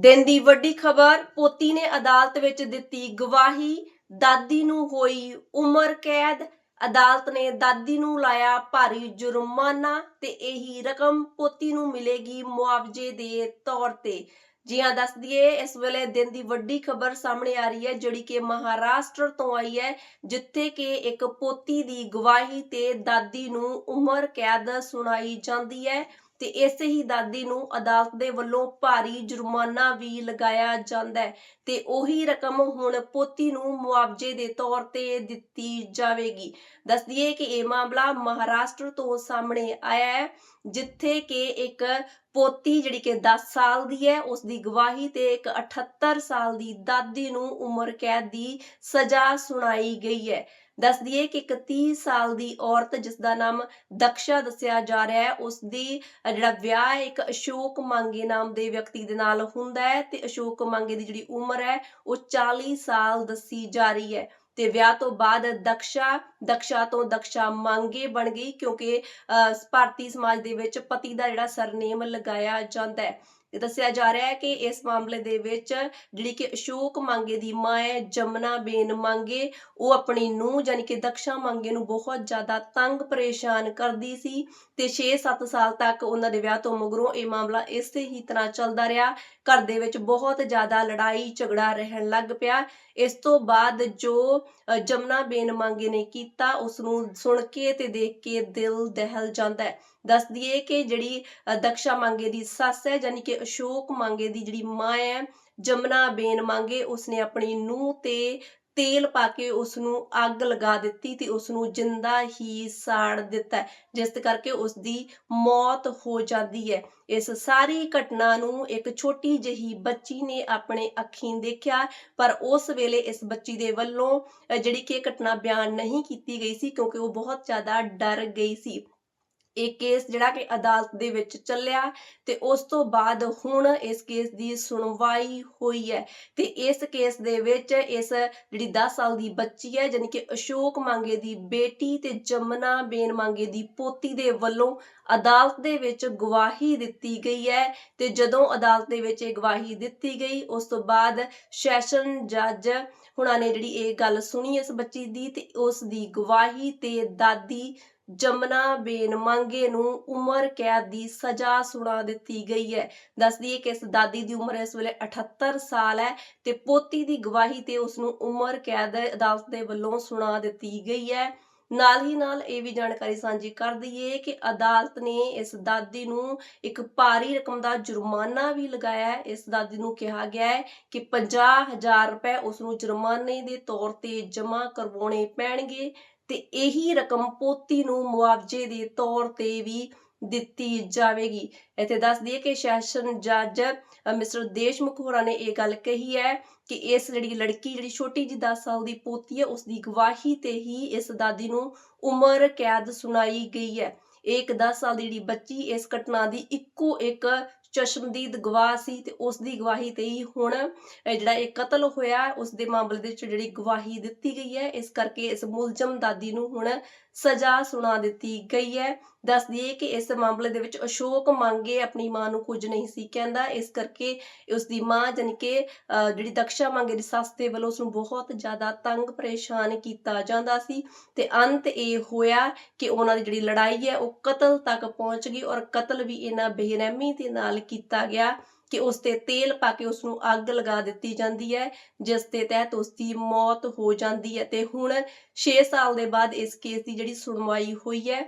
ਦਿਨ ਦੀ ਵੱਡੀ ਖਬਰ, ਪੋਤੀ ਨੇ ਅਦਾਲਤ ਵਿੱਚ ਦਿੱਤੀ ਗਵਾਹੀ, ਦਾਦੀ ਨੂੰ ਹੋਈ ਉਮਰ ਕੈਦ, ਅਦਾਲਤ ਨੇ ਦਾਦੀ ਨੂੰ ਲਾਇਆ ਭਾਰੀ ਜੁਰਮਾਨਾ ਤੇ ਇਹੀ ਰਕਮ ਪੋਤੀ ਨੂੰ ਮਿਲੇਗੀ ਮੁਆਵਜ਼ੇ ਦੇ ਤੌਰ ਤੇ। ਜੀ ਹਾਂ ਦੱਸ ਦਈਏ, ਇਸ ਵੇਲੇ ਦਿਨ ਦੀ ਵੱਡੀ ਖਬਰ ਸਾਹਮਣੇ ਆ ਰਹੀ ਹੈ, ਜਿਹੜੀ ਕਿ ਮਹਾਰਾਸ਼ਟਰ ਤੋਂ ਆਈ ਹੈ, ਜਿੱਥੇ ਕਿ ਇੱਕ ਪੋਤੀ ਦੀ ਗਵਾਹੀ ਤੇ ਦਾਦੀ ਨੂੰ ਉਮਰ ਕੈਦ ਸੁਣਾਈ ਜਾਂਦੀ ਹੈ। ਤੇ ਇਸੇ ਹੀ ਦਾਦੀ ਨੂੰ ਅਦਾਲਤ ਦੇ ਵੱਲੋਂ ਭਾਰੀ ਜੁਰਮਾਨਾ ਵੀ ਲਗਾਇਆ ਜਾਂਦਾ ਹੈ ਤੇ ਉਹੀ ਰਕਮ ਹੁਣ ਪੋਤੀ ਨੂੰ ਮੁਆਵਜ਼ੇ ਦੇ ਤੌਰ ਤੇ ਦਿੱਤੀ ਜਾਵੇਗੀ। ਦੱਸ ਦਈਏ ਕਿ ਇਹ ਮਾਮਲਾ ਮਹਾਰਾਸ਼ਟਰ ਤੋਂ ਸਾਹਮਣੇ ਆਇਆ ਹੈ, ਜਿੱਥੇ ਕਿ ਇੱਕ ਪੋਤੀ ਜਿਹੜੀ ਕਿ 10 ਸਾਲ ਦੀ ਹੈ ਉਸ ਦੀ ਗਵਾਹੀ ਤੇ ਇੱਕ 78 ਸਾਲ ਦੀ ਦਾਦੀ ਨੂੰ ਉਮਰ ਕੈਦ ਦੀ ਸਜ਼ਾ ਸੁਣਾਈ ਗਈ ਹੈ। ਦੱਸ ਦਈਏ ਕਿ ਇੱਕ 30 ਸਾਲ ਦੀ ਔਰਤ ਜਿਸ ਦਾ ਨਾਮ ਦਕਸ਼ਾ ਦੱਸਿਆ ਜਾ ਰਿਹਾ ਹੈ ਉਸ ਦੀ ਜਿਹੜਾ ਵਿਆਹ ਹੈ, ਇੱਕ ਅਸ਼ੋਕ ਮੰਗੇ ਨਾਮ ਦੇ ਵਿਅਕਤੀ ਦੇ ਨਾਲ ਹੁੰਦਾ ਹੈ ਤੇ ਅਸ਼ੋਕ ਮੰਗੇ ਦੀ ਜਿਹੜੀ ਉਮਰ ਹੈ, ਉਹ 40 ਸਾਲ ਦੱਸੀ ਜਾ ਰਹੀ ਹੈ। ਤੇ ਵਿਆਹ ਤੋਂ ਬਾਅਦ ਦਕਸ਼ਾ ਦਕਸ਼ਾ ਤੋਂ ਦਕਸ਼ਾ ਮੰਗੇ ਬਣ ਗਈ ਕਿਉਂਕਿ ਅਹ, ਭਾਰਤੀ ਸਮਾਜ ਦੇ ਵਿੱਚ ਪਤੀ ਦਾ ਜਿਹੜਾ ਸਰਨੇਮ ਲਗਾਇਆ ਜਾਂਦਾ ਹੈ। ਤੇ ਦੱਸਿਆ ਜਾ ਰਿਹਾ ਹੈ ਕਿ ਇਸ ਮਾਮਲੇ ਦੇ ਵਿੱਚ ਜਿਹੜੀ ਕਿ ਅਸ਼ੋਕ ਮੰਗੇ ਦੀ ਮਾਂ ਹੈ ਜਮਨਾ ਬੇਨ ਮੰਗੇ ਉਹ ਆਪਣੀ ਨੂੰਹ ਯਾਨੀ ਕਿ ਦਕਸ਼ਾ ਮੰਗੇ ਨੂੰ ਬਹੁਤ ਜ਼ਿਆਦਾ ਤੰਗ ਪਰੇਸ਼ਾਨ ਕਰਦੀ ਸੀ ਤੇ 6-7 ਸਾਲ ਤੱਕ ਉਹਨਾਂ ਦੇ ਵਿਆਹ ਤੋਂ ਮਗਰੋਂ ਇਹ ਮਾਮਲਾ ਇਸੇ ਹੀ ਤਰ੍ਹਾਂ ਚੱਲਦਾ ਰਿਹਾ। ਘਰ ਦੇ ਵਿੱਚ ਬਹੁਤ ਜ਼ਿਆਦਾ ਲੜਾਈ ਝਗੜਾ ਰਹਿਣ ਲੱਗ ਪਿਆ। ਇਸ ਤੋਂ ਬਾਅਦ ਜੋ ਅ, ਜਮਨਾ ਬੇਨ ਮੰਗੇ ਨੇ ਕੀਤਾ ਉਸ ਨੂੰ ਸੁਣ ਕੇ ਤੇ ਦੇਖ ਕੇ ਦਿਲ ਦਹਿਲ ਜਾਂਦਾ ਹੈ। ਦੱਸ ਦਈਏ ਕਿ ਜਿਹੜੀ ਅ, ਦਕਸ਼ਾ ਮੰਗੇ ਦੀ ਸੱਸ ਹੈ ਯਾਨੀ ਕਿ ਅਸ਼ੋਕ ਮੰਗੇ ਦੀ ਜਿਹੜੀ ਮਾਂ ਹੈ, ਜਮਨਾ ਬੇਨ ਮੰਗੇ, ਉਸਨੇ ਆਪਣੀ ਨੂੰਹ ਤੇ ਤੇਲ ਪਾ ਕੇ ਉਸ ਨੂੰ ਅੱਗ ਲਗਾ ਦਿੱਤੀ ਤੇ ਉਸ ਨੂੰ ਜਿੰਦਾ ਹੀ ਸਾੜ ਦਿੱਤਾ ਜਿਸ ਕਰਕੇ ਉਸ ਦੀ ਮੌਤ ਹੋ ਜਾਂਦੀ ਹੈ। ਇਸ ਸਾਰੀ ਘਟਨਾ ਨੂੰ ਇੱਕ ਛੋਟੀ ਜਿਹੀ ਬੱਚੀ ਨੇ ਆਪਣੇ ਅੱਖੀਂ ਦੇਖਿਆ, ਪਰ ਉਸ ਵੇਲੇ ਇਸ ਬੱਚੀ ਦੇ ਵੱਲੋਂ ਜਿਹੜੀ ਕਿ ਘਟਨਾ ਬਿਆਨ ਨਹੀਂ ਕੀਤੀ ਗਈ ਸੀ ਕਿਉਂਕਿ ਉਹ ਬਹੁਤ ਜ਼ਿਆਦਾ ਡਰ ਗਈ ਸੀ। ਇਹ ਕੇਸ ਜਿਹੜਾ ਕਿ ਅਦਾਲਤ ਦੇ ਵਿੱਚ ਚੱਲਿਆ ਤੇ ਉਸ ਤੋਂ ਬਾਅਦ ਹੁਣ ਇਸ ਕੇਸ ਦੀ ਸੁਣਵਾਈ ਹੋਈ ਹੈ ਤੇ ਇਸ ਕੇਸ ਦੇ ਵਿੱਚ ਇਸ ਜਿਹੜੀ 10 ਸਾਲ ਦੀ ਬੱਚੀ ਹੈ ਜਾਣੀ ਕਿ ਅਸ਼ੋਕ ਮੰਗੇ ਦੀ ਬੇਟੀ ਤੇ ਜਮਨਾ ਬੇਨ ਮੰਗੇ ਦੀ ਪੋਤੀ ਦੇ ਵੱਲੋਂ ਅਦਾਲਤ ਦੇ ਵਿੱਚ ਗਵਾਹੀ ਦਿੱਤੀ ਗਈ ਹੈ ਤੇ ਜਦੋਂ ਅਦਾਲਤ ਦੇ ਵਿੱਚ ਇਹ ਗਵਾਹੀ ਦਿੱਤੀ ਗਈ, ਉਸ ਤੋਂ ਬਾਅਦ ਸੈਸ਼ਨ ਜੱਜ ਹੁਣਾਂ ਨੇ ਜਿਹੜੀ ਇਹ ਗੱਲ ਸੁਣੀ ਇਸ ਬੱਚੀ ਦੀ ਤੇ ਉਸ ਦੀ ਗਵਾਹੀ ਤੇ ਦਾਦੀ ਜਮਨਾ ਬੇਨ ਮੰਗੇ ਨੂੰ ਉਮਰ ਕੈਦ ਦੀ ਸਜ਼ਾ ਸੁਣਾ ਦਿੱਤੀ ਗਈ ਹੈ। ਦੱਸ ਦਈਏ ਕਿ ਇਸ ਦਾਦੀ ਦੀ ਉਮਰ ਇਸ ਵੇਲੇ 78 ਸਾਲ ਹੈ ਤੇ ਪੋਤੀ ਦੀ ਗਵਾਹੀ ਤੇ ਉਸ ਨੂੰ ਉਮਰ ਕੈਦ ਅਦਾਲਤ ਦੇ ਵੱਲੋਂ ਸੁਣਾ ਦਿੱਤੀ ਗਈ ਹੈ। ਨਾਲ ਹੀ ਨਾਲ ਇਹ ਵੀ ਜਾਣਕਾਰੀ ਸਾਂਝੀ ਕਰ ਦਈਏ ਕਿ ਅਦਾਲਤ ਨੇ ਇਸ ਦਾਦੀ ਨੂੰ ਇੱਕ ਭਾਰੀ ਰਕਮ ਦਾ ਜੁਰਮਾਨਾ ਵੀ ਲਗਾਇਆ ਹੈ। ਇਸ ਦਾਦੀ ਨੂੰ ਕਿਹਾ ਗਿਆ ਹੈ ਕਿ 50000 ਰੁਪਏ ਉਸ ਨੂੰ ਜੁਰਮਾਨੇ ਦੇ ਤੌਰ ਤੇ ਜਮ੍ਹਾਂ ਕਰਵਾਉਣੇ ਪੈਣਗੇ। ਤੇ ਇਹੀ ਰਕਮ ਪੋਤੀ ਨੂੰ ਮੁਆਵਜ਼ੇ ਦੇ ਤੌਰ ਤੇ ਵੀ ਦਿੱਤੀ ਜਾਵੇਗੀ। ਇੱਥੇ ਦੱਸ ਦਈਏ ਕਿ ਸੈਸ਼ਨ ਜੱਜ ਅ, ਮਿਸਟਰ ਦੇਸ਼ਮੁਖ ਹੋਰਾਂ ਨੇ ਇਹ ਗੱਲ ਕਹੀ ਹੈ ਕਿ ਇਸ ਜਿਹੜੀ ਲੜਕੀ ਜਿਹੜੀ ਛੋਟੀ ਜਿਹੀ 10 ਸਾਲ ਦੀ ਪੋਤੀ ਹੈ ਉਸ ਦੀ ਗਵਾਹੀ ਤੇ ਹੀ ਇਸ ਦਾਦੀ ਨੂੰ ਉਮਰ ਕੈਦ ਸੁਣਾਈ ਗਈ ਹੈ। ਇਹ ਇੱਕ 10 ਸਾਲ ਦੀ ਜਿਹੜੀ ਬੱਚੀ ਇਸ ਘਟਨਾ ਦੀ ਇੱਕੋ ਇੱਕ ਚਸ਼ਮਦੀਦ ਗਵਾਹ ਸੀ ਤੇ ਉਸ ਦੀ ਗਵਾਹੀ ਤੇ ਹੀ ਹੁਣ ਜਿਹੜਾ ਇਹ ਕਤਲ ਹੋਇਆ ਉਸ ਦੇ ਮਾਮਲੇ ਦੇ ਵਿੱਚ ਜਿਹੜੀ ਗਵਾਹੀ ਦਿੱਤੀ ਗਈ ਹੈ, ਇਸ ਕਰਕੇ ਇਸ ਮੁਲਜ਼ਮ ਦਾਦੀ ਨੂੰ ਹੁਣ ਸਜ਼ਾ ਸੁਣਾ ਦਿੱਤੀ ਗਈ ਹੈ। ਦੱਸ ਦਈਏ ਕਿ ਇਸ ਮਾਮਲੇ ਦੇ ਵਿੱਚ ਅਸ਼ੋਕ ਮੰਗੇ ਆਪਣੀ ਮਾਂ ਨੂੰ ਕੁਝ ਨਹੀਂ ਸੀ ਕਹਿੰਦਾ, ਇਸ ਕਰਕੇ ਉਸ ਦੀ ਮਾਂ ਜਾਣੀ ਕਿ ਜਿਹੜੀ ਦਕਸ਼ਾ ਮੰਗੇ ਦੀ ਸੱਸ ਦੇ ਵੱਲੋਂ ਉਸ ਨੂੰ ਬਹੁਤ ਜ਼ਿਆਦਾ ਤੰਗ ਪਰੇਸ਼ਾਨ ਕੀਤਾ ਜਾਂਦਾ ਸੀ ਤੇ ਅੰਤ ਇਹ ਹੋਇਆ ਕਿ ਉਹਨਾਂ ਦੀ ਜਿਹੜੀ ਲੜਾਈ ਹੈ, ਉਹ ਕਤਲ ਤੱਕ ਪਹੁੰਚ ਗਈ ਔਰ ਕਤਲ ਵੀ ਇਹਨਾਂ ਬੇਰਹਿਮੀ ਦੇ ਨਾਲ ਕੀਤਾ ਗਿਆ ਕਿ ਉਸ ਤੇ ਤੇਲ ਪਾ ਕੇ ਉਸ ਨੂੰ ਅੱਗ ਲਗਾ ਦਿੱਤੀ ਜਾਂਦੀ ਹੈ, ਜਿਸ ਦੇ ਤਹਿਤ ਉਸ ਦੀ ਮੌਤ ਹੋ ਜਾਂਦੀ ਹੈ। ਤੇ ਹੁਣ 6 ਸਾਲ ਦੇ ਬਾਅਦ ਇਸ ਕੇਸ ਦੀ ਜਿਹੜੀ ਸੁਣਵਾਈ ਹੋਈ ਹੈ,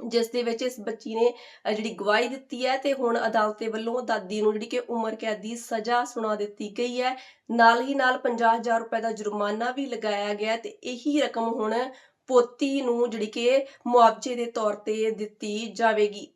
ਜਿਸ ਦੇ ਵਿੱਚ ਇਸ ਬੱਚੀ ਨੇ ਜਿਹੜੀ ਗਵਾਹੀ ਦਿੱਤੀ ਹੈ ਤੇ ਹੁਣ ਅਦਾਲਤ ਦੇ ਵੱਲੋਂ ਦਾਦੀ ਨੂੰ ਜਿਹੜੀ ਕਿ ਉਮਰ ਕੈਦ ਦੀ ਸਜ਼ਾ ਸੁਣਾ ਦਿੱਤੀ ਗਈ ਹੈ। ਨਾਲ ਹੀ ਨਾਲ 50000 ਰੁਪਏ ਦਾ ਜੁਰਮਾਨਾ ਵੀ ਲਗਾਇਆ ਗਿਆ ਤੇ ਇਹੀ ਰਕਮ ਹੁਣ ਪੋਤੀ ਨੂੰ ਜਿਹੜੀ ਕਿ ਮੁਆਵਜ਼ੇ ਦੇ ਤੌਰ ਤੇ ਦਿੱਤੀ ਜਾਵੇਗੀ।